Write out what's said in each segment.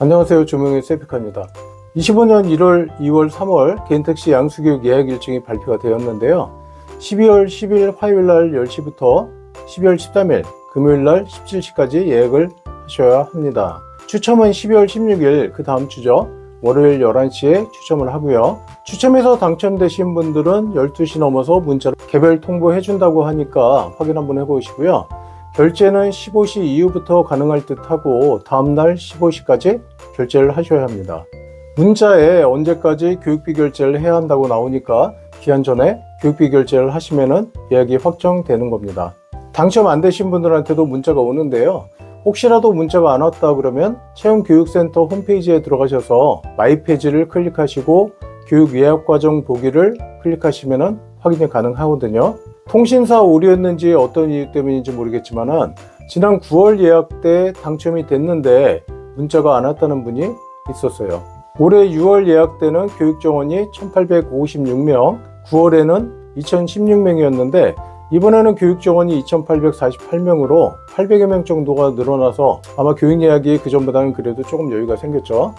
안녕하세요. 조명의 세피카입니다. 25년 1월, 2월, 3월 개인택시 양수교육 예약 일정이 발표가 되었는데요. 12월 10일 화요일 날 10시부터 12월 13일 금요일 날 17시까지 예약을 하셔야 합니다. 추첨은 12월 16일 그 다음 주죠. 월요일 11시에 추첨을 하고요. 추첨해서 당첨되신 분들은 12시 넘어서 문자로 개별 통보해 준다고 하니까 확인 한번 해보시고요. 결제는 15시 이후부터 가능할 듯 하고 다음날 15시까지 결제를 하셔야 합니다. 문자에 언제까지 교육비 결제를 해야 한다고 나오니까 기한 전에 교육비 결제를 하시면은 예약이 확정되는 겁니다. 당첨 안 되신 분들한테도 문자가 오는데요. 혹시라도 문자가 안 왔다 그러면 체험교육센터 홈페이지에 들어가셔서 마이 페이지를 클릭하시고 교육 예약 과정 보기를 클릭하시면 확인이 가능하거든요. 통신사 오류였는지 어떤 이유 때문인지 모르겠지만은 지난 9월 예약 때 당첨이 됐는데 문자가 안 왔다는 분이 있었어요. 올해 6월 예약 때는 교육 정원이 1856명, 9월에는 2016명이었는데 이번에는 교육 정원이 2848명으로 800여 명 정도가 늘어나서 아마 교육 예약이 그 전보다는 그래도 조금 여유가 생겼죠.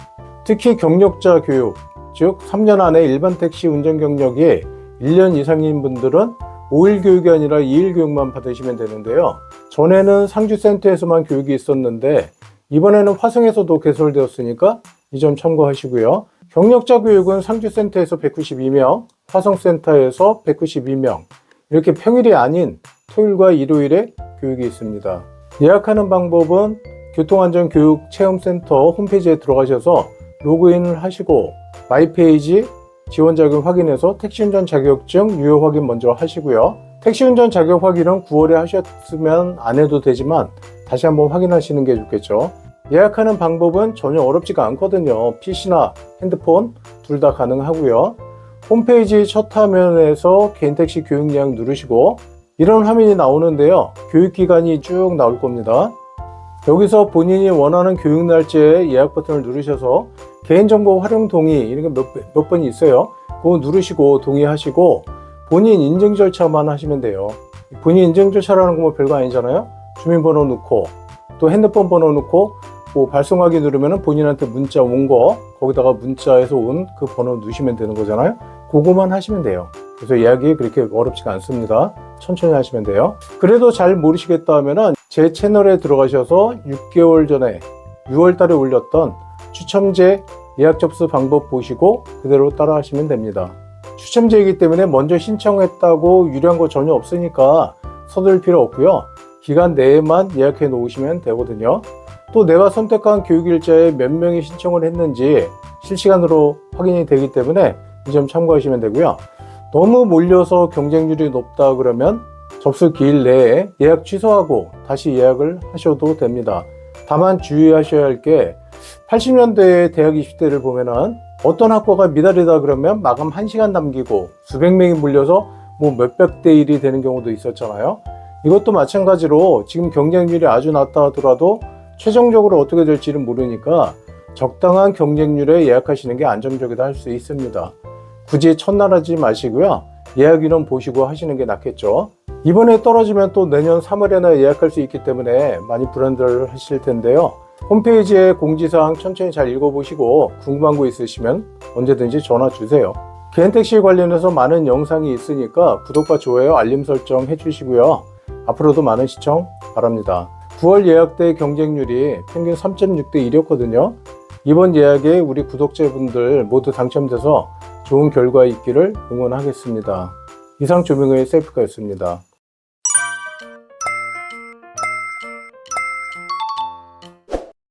특히 경력자 교육, 즉 3년 안에 일반 택시 운전 경력이 1년 이상인 분들은 5일 교육이 아니라 2일 교육만 받으시면 되는데요. 전에는 상주센터에서만 교육이 있었는데 이번에는 화성에서도 개설되었으니까 이 점 참고하시고요. 경력자 교육은 상주센터에서 192명, 화성센터에서 192명, 이렇게 평일이 아닌 토요일과 일요일에 교육이 있습니다. 예약하는 방법은 교통안전교육체험센터 홈페이지에 들어가셔서 로그인을 하시고 마이페이지 지원 자격 확인해서 택시운전 자격증 유효 확인 먼저 하시고요. 택시운전 자격 확인은 9월에 하셨으면 안 해도 되지만 다시 한번 확인하시는 게 좋겠죠. 예약하는 방법은 전혀 어렵지가 않거든요. PC나 핸드폰 둘 다 가능하고요. 홈페이지 첫 화면에서 개인택시 교육 예약 누르시고 이런 화면이 나오는데요. 교육기간이 쭉 나올 겁니다. 여기서 본인이 원하는 교육 날짜에 예약 버튼을 누르셔서 개인정보 활용 동의 이런 게 몇, 몇 번이 있어요. 그거 누르시고 동의하시고 본인 인증 절차만 하시면 돼요. 본인 인증 절차라는 거뭐 별거 아니잖아요. 주민번호 넣고 또 핸드폰 번호 넣고 뭐 발송하기 누르면 본인한테 문자 온 거 거기다가 문자에서 온 그 번호 넣으시면 되는 거잖아요. 그거만 하시면 돼요. 그래서 예약이 그렇게 어렵지가 않습니다. 천천히 하시면 돼요. 그래도 잘 모르시겠다 하면은 제 채널에 들어가셔서 6개월 전에 6월 달에 올렸던 추첨제 예약 접수 방법 보시고 그대로 따라 하시면 됩니다. 추첨제이기 때문에 먼저 신청했다고 유리한 거 전혀 없으니까 서둘 필요 없고요. 기간 내에만 예약해 놓으시면 되거든요. 또 내가 선택한 교육 일자에 몇 명이 신청을 했는지 실시간으로 확인이 되기 때문에 이 점 참고하시면 되고요. 너무 몰려서 경쟁률이 높다 그러면 접수 기일 내에 예약 취소하고 다시 예약을 하셔도 됩니다. 다만 주의하셔야 할 게 80년대의 대학 입시 때를 보면은 어떤 학과가 미달이다 그러면 마감 1시간 남기고 수백 명이 몰려서 뭐 몇백 대 1이 되는 경우도 있었잖아요. 이것도 마찬가지로 지금 경쟁률이 아주 낮다 하더라도 최종적으로 어떻게 될지는 모르니까 적당한 경쟁률에 예약하시는 게 안정적이다 할 수 있습니다. 굳이 첫날 하지 마시고요. 예약 인원 보시고 하시는 게 낫겠죠. 이번에 떨어지면 또 내년 3월에나 예약할 수 있기 때문에 많이 불안들 하실 텐데요. 홈페이지에 공지사항 천천히 잘 읽어보시고 궁금한 거 있으시면 언제든지 전화 주세요. 개인택시 관련해서 많은 영상이 있으니까 구독과 좋아요, 알림 설정 해주시고요. 앞으로도 많은 시청 바랍니다. 9월 예약 때 경쟁률이 평균 3.6대 1이었거든요. 이번 예약에 우리 구독자분들 모두 당첨돼서 좋은 결과 있기를 응원하겠습니다. 이상 조명의 셀프카였습니다.